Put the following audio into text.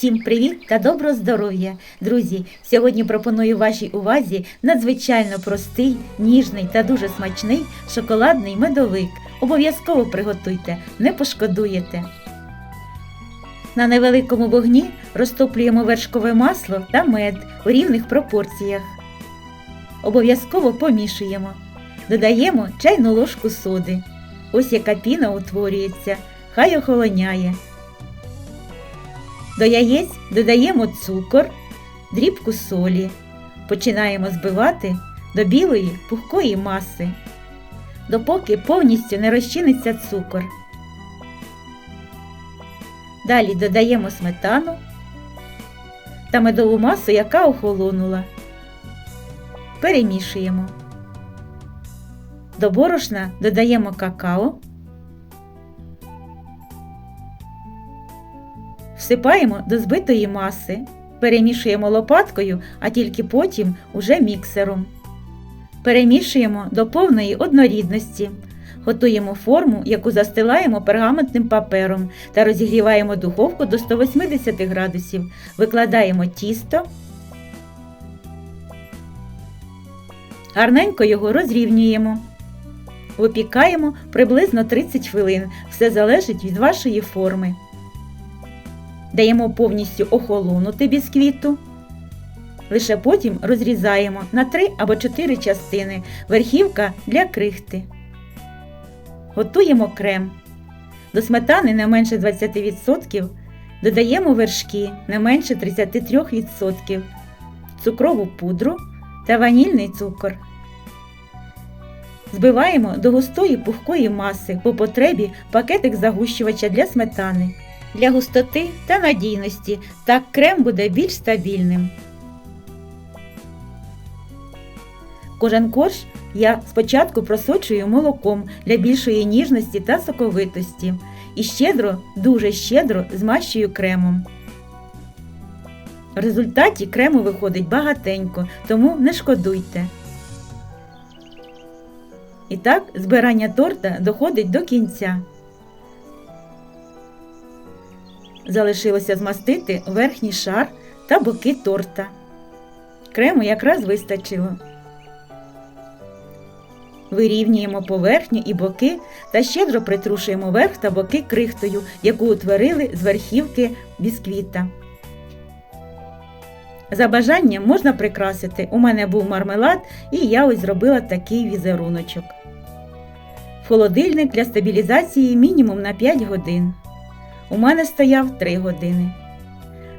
Всім привіт та доброго здоров'я! Друзі! Сьогодні пропоную вашій увазі надзвичайно простий, ніжний та дуже смачний шоколадний медовик. Обов'язково приготуйте, не пошкодуєте. На невеликому вогні розтоплюємо вершкове масло та мед у рівних пропорціях. Обов'язково помішуємо. Додаємо чайну ложку соди. Ось яка піна утворюється, хай охолоняє. До яєць додаємо цукор, дрібку солі. Починаємо збивати до білої пухкої маси, допоки повністю не розчиниться цукор. Далі додаємо сметану та медову масу, яка охолонула. Перемішуємо. До борошна додаємо какао. Всипаємо до збитої маси, перемішуємо лопаткою, а тільки потім уже міксером. Перемішуємо до повної однорідності. Готуємо форму, яку застилаємо пергаментним папером та розігріваємо духовку до 180 градусів. Викладаємо тісто. Гарненько його розрівнюємо. Випікаємо приблизно 30 хвилин. Все залежить від вашої форми. Даємо повністю охолонути бісквіту. Лише потім розрізаємо на 3 або 4 частини верхівка для крихти. Готуємо крем. До сметани не менше 20%, додаємо вершки не менше 33%, цукрову пудру та ванільний цукор. Збиваємо до густої пухкої маси по потребі пакетик загущувача для сметани. Для густоти та надійності так крем буде більш стабільним. Кожен корж я спочатку просочую молоком для більшої ніжності та соковитості і щедро, дуже щедро змащую кремом. В результаті крему виходить багатенько, тому не шкодуйте. І так, збирання торта доходить до кінця. Залишилося змастити верхній шар та боки торта. Крему якраз вистачило. Вирівнюємо поверхню і боки та щедро притрушуємо верх та боки крихтою, яку утворили з верхівки бісквіта. За бажанням можна прикрасити. У мене був мармелад, і я ось зробила такий візеруночок. Холодильник для стабілізації мінімум на 5 годин. У мене стояв 3 години.